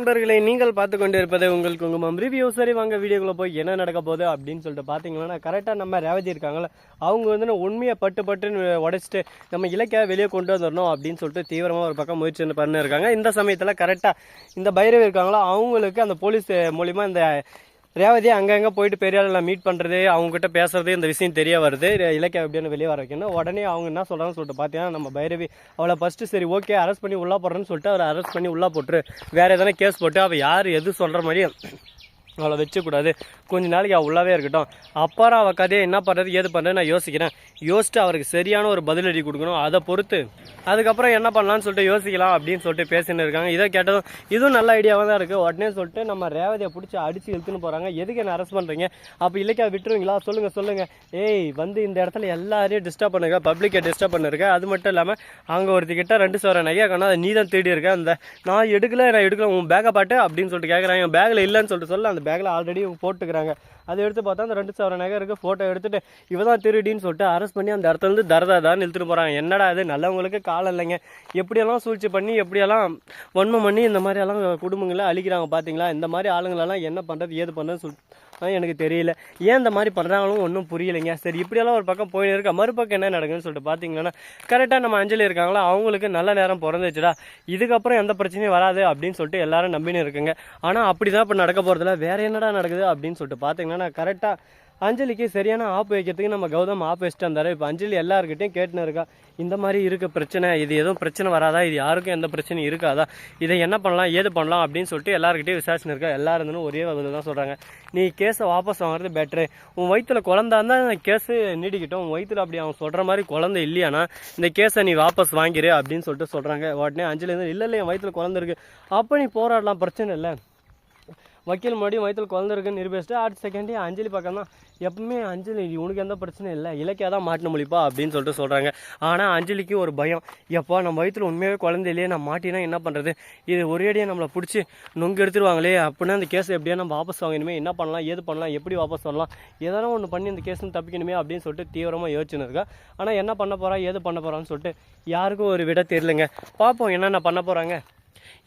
நண்பர்களை நீங்கள் பார்த்து கொண்டு இருப்பது உங்கள் குங்குமம் ரிவ்யூ சரி வாங்க வீடியோக்குள்ள போய் என்ன நடக்க போகுது அப்படின்னு சொல்லிட்டு பார்த்தீங்கன்னா கரெக்டாக நம்ம ரேவதி இருக்காங்களே அவங்க வந்து உண்மையை பட்டு பட்டுன்னு உடைச்சிட்டு நம்ம இலக்கியா வெளியே கொண்டு வந்துடணும் அப்படின்னு சொல்லிட்டு தீவிரமாக ஒரு பக்கம் முயற்சி பண்ணிருக்காங்க. இந்த சமயத்தில் கரெக்டாக இந்த பைரவி இருக்காங்களோ அவங்களுக்கு அந்த போலீஸ் மூலிமா இந்த ரேவதி அங்கங்கே போயிட்டு பெரிய மீட் பண்ணுறது அவங்ககிட்ட பேசுறது இந்த விஷயம் தெரிய வருது. இலக்கியா எப்படின்னு வெளியே வர வைக்கணும். உடனே அவங்க என்ன சொல்கிறாங்கன்னு சொல்லிட்டு பார்த்தீங்கன்னா நம்ம பைரவி அவளை ஃபஸ்ட்டு சரி ஓகே அரெஸ்ட் பண்ணி உள்ளே போடுறேன்னு சொல்லிட்டு அவரை அரெஸ்ட் பண்ணி உள்ளே போட்டுரு. வேறு எதனா கேஸ் போட்டு அவள் யார் எது சொல்கிற மாதிரி அவளை வச்சக்கூடாது. கொஞ்ச நாளைக்கு அவள் உள்ளவே இருக்கட்டும். அப்புறம் அவள் கதையை என்ன பண்ணுறது ஏது பண்ணுறது நான் யோசிக்கிறேன். யோசிச்சு அவருக்கு சரியான ஒரு பதிலடி கொடுக்கணும். அதை பொறுத்து அதுக்கப்புறம் என்ன பண்ணலாம்னு சொல்லிட்டு யோசிக்கலாம் அப்படின்னு சொல்லிட்டு பேசின்னு இருக்காங்க. இதை கேட்டதும் இதுவும் நல்ல ஐடியாவாக தான் இருக்குது உடனே சொல்லிட்டு நம்ம ரேவதியை பிடிச்சி அடித்து இழுத்துன்னு போகிறாங்க எதுக்கு என்ன அரெஸ்ட் பண்ணுறீங்க அப்போ இல்லைக்கா விட்டுருவீங்களா? சொல்லுங்கள் சொல்லுங்கள் ஏய் வந்து இந்த இடத்துல எல்லாரையும் டிஸ்டர்ப் பண்ணுங்க. பப்ளிக்கை டிஸ்டர்ப் பண்ணிருக்க. அது மட்டும் இல்லாமல் அங்கே ஒருத்திக்கிட்ட ரெண்டு சோர நகையா கண்ணா அதை நீ தான் தேடி இருக்க. அந்த நான் எடுக்கல நான் எடுக்கல. உன் பேக்கை பாட்டு அப்படின்னு சொல்லிட்டு கேட்குறாங்க என் பேக்கில் இல்லைன்னு சொல்லிட்டு சொல்ல. அந்த பேக்கில் ஆல்ரெடி போட்டுக்கிறாங்க. அதை எடுத்து பார்த்தா அந்த ரெண்டு சவர நகை இருக்குது ஃபோட்டோ எடுத்துகிட்டு இவ தான் திருடின்னு சொல்லிட்டு அரெஸ்ட் பண்ணி அந்த இடத்துல இருந்து தரதா தான் இழுத்துட்டு போகிறாங்க என்னடா அது நல்லவங்களுக்கு காலம் இல்லைங்க. எப்படியெல்லாம் சூழ்ச்சி பண்ணி எப்படியெல்லாம் வன்மம் பண்ணி இந்த மாதிரியெல்லாம் குடும்பங்களை அழிக்கிறாங்க பார்த்தீங்களா இந்த மாதிரி ஆளுங்களெல்லாம் என்ன பண்ணுறது ஏது பண்ணுறது சொல்லிட்டு எனக்கு தெரியல. ஏன் இந்த மாதிரி பண்ணுறாங்களும் ஒன்றும் புரியலைங்க. சரி இப்படியெல்லாம் ஒரு பக்கம் போயின்னு இருக்கா? மறுபக்கம் என்ன நடக்குதுன்னு சொல்லிட்டு பார்த்தீங்கன்னா கரெக்டாக நம்ம அஞ்சலி இருக்காங்களா? அவங்களுக்கு நல்ல நேரம் பிறந்துச்சுடா. இதுக்கப்புறம் எந்த பிரச்சனையும் வராது அப்படின்னு சொல்லிட்டு எல்லாரும் நம்பின்னு இருக்குங்க. ஆனால் அப்படி தான் இப்போ நடக்க போகிறதில்ல வேற என்னடா நடக்குது அப்படின்னு சொல்லிட்டு பார்த்தீங்கன்னா கரெக்டாக அஞ்சலிக்கு சரியான ஆப் வைக்கிறதுக்கு நம்ம கௌதம் ஆப் வச்சுட்டு வந்தார். இப்போ அஞ்சலி எல்லாருக்கிட்டையும் கேட்டுன்னு இருக்கா இந்த மாதிரி இருக்க பிரச்சனை இது எதுவும் பிரச்சனை வராதா? இது யாருக்கும் எந்த பிரச்சனையும் இருக்காதா? இதை என்ன பண்ணலாம் ஏது பண்ணலாம் அப்படின்னு சொல்லிட்டு எல்லாருக்கிட்டையும் விசாரிச்சுன்னு இருக்கா எல்லாரும் ஒரே பதில் தான் சொல்கிறாங்க நீ கேஸை வாபஸ் வாங்குறது பெட்ரு உன் வயிற்றுல குழந்தா இருந்தால் கேஸு நீடிக்கிட்டோம். உன் வயிற்றுல அப்படி அவன் சொல்கிற மாதிரி குழந்தை இல்லையானா இந்த கேஸை நீ வாபஸ் வாங்கிடு அப்படின்னு சொல்லிட்டு சொல்கிறாங்க உடனே அஞ்சலி இல்லை இல்லை என் வயிற்றுல குழந்தை இருக்குது அப்போ நீ போராடலாம் பிரச்சனை இல்லை. வக்கீல் மறுபடியும் வயிற்றில் குழந்தை இருக்குன்னு நிரூபிச்சுட்டு அடுத்த செகண்டே அஞ்சலி பக்கம் தான் எப்பவுமே அஞ்சலி உனக்கு எந்த பிரச்சனையும் இல்லை இலக்கியா தான் மாட்டின முடிப்பா அப்படின்னு சொல்லிட்டு சொல்கிறாங்க ஆனால் அஞ்சலிக்கு ஒரு பயம். எப்பா நம்ம வயிற்றில் உண்மையாகவே குழந்தை இல்லையே நான் மாட்டினா என்ன பண்ணுறது இது ஒரேடியாக நம்மளை பிடிச்சி நொங்கு எடுத்துருவாங்களே அப்படின்னா அந்த கேஸ் எப்படியா நம்ம வாபஸ் வாங்கணுமே என்ன பண்ணலாம் ஏது பண்ணலாம் எப்படி வாபஸ் வரலாம் எதனா ஒன்று பண்ணி இந்த கேஸ் தப்பிக்கணுமே அப்படின்னு சொல்லிட்டு தீவிரமாக யோசிச்சுன்னு இருக்கா. ஆனால் என்ன பண்ண போகிறா ஏது பண்ண போகிறான்னு சொல்லிட்டு யாருக்கும் ஒரு விட தெரியலங்க. பார்ப்போம் என்னென்ன பண்ண போகிறாங்க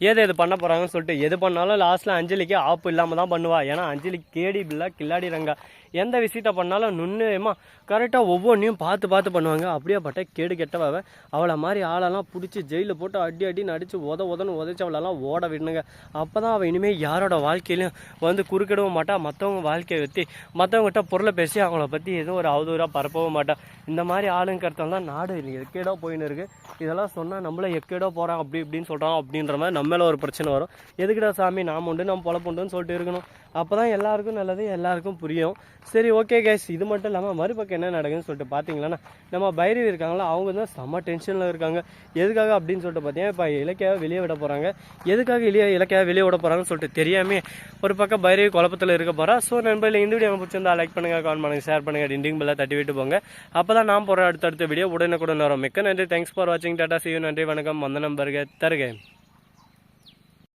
ஏது எது பண்ண போகிறாங்கன்னு சொல்லிட்டு எது பண்ணாலும் லாஸ்ட்டில் அஞ்சலிக்கு ஆப்பு இல்லாமல் தான் பண்ணுவா. ஏன்னா அஞ்சலி கேடி பில்லா கில்லாடி ரங்கா. எந்த விஷயத்த பண்ணாலும் நுண்ணுமா கரெக்டாக ஒவ்வொன்றையும் பார்த்து பார்த்து பண்ணுவாங்க. அப்படியே பட்ட கேடு கெட்டவன் அவளை மாதிரி ஆளெல்லாம் பிடிச்சி ஜெயிலில் போட்டு அடி அடின்னு அடித்து உத உதன்னு உதச்சி அவளெல்லாம் ஓட விடணுங்க. அப்போ தான் அவள் இனிமேல் யாரோட வாழ்க்கையிலையும் வந்து குறுக்கிடவும் மாட்டா. மற்றவங்க வாழ்க்கையை வச்சு மற்றவங்ககிட்ட பொருளை பேசி அவங்கள பற்றி எதுவும் ஒரு அவதூறாக பரப்பவும் மாட்டா. இந்த மாதிரி ஆளுங்க தான் நாடு எக்கேடோ போயின்னு இருக்குது இதெல்லாம் சொன்னால் நம்மள எக்கேடோ போகிறான் அப்படி இப்படின்னு சொல்கிறான் அப்படின்ற மாதிரி நம்ம மேலே ஒரு பிரச்சனை வரும். எதுக்கிட்ட சாமி? நாம் உண்டு நம்ம பொழப்புண்டுன்னு சொல்லிட்டு இருக்கணும். அப்போ தான் எல்லாருக்கும் நல்லது எல்லாருக்கும் புரியும். சரி ஓகே கேஸ் இது மட்டும் இல்லாமல் மறுபக்கம் என்ன நடக்குதுன்னு சொல்லிட்டு பார்த்தீங்கன்னா நம்ம பைரவி இருக்காங்களா அவங்க தான் செம்ம டென்ஷனில் இருக்காங்க. எதுக்காக அப்படின்னு சொல்லிட்டு பார்த்தீங்கன்னா இப்போ இலக்கியாவை வெளியே விட போகிறாங்க எதுக்காக இளைய இலக்கியாக வெளியே விட போகிறாங்கன்னு சொல்லிட்டு தெரியாமல் ஒரு பக்கம் பைரவி குழப்பத்தில் இருக்க போகிறா ஸோ நண்பர்கள் இந்த வீடியோ பிடிச்சிருந்தா லைக் பண்ணுங்கள் கமெண்ட் பண்ணுங்கள் ஷேர் பண்ணுங்கள் டிண்டிங் பெல்லாம் தட்டி விட்டு போங்க. அப்போ தான் நான் போகிற அடுத்தடுத்த வீடியோ உடனுக்குடன் வரும். மிக்க நன்றி. தேங்க்ஸ் ஃபார் வாட்சிங் டாட்டா சியூ நன்றி வணக்கம். வந்த நம்பருக்கு தருகேன்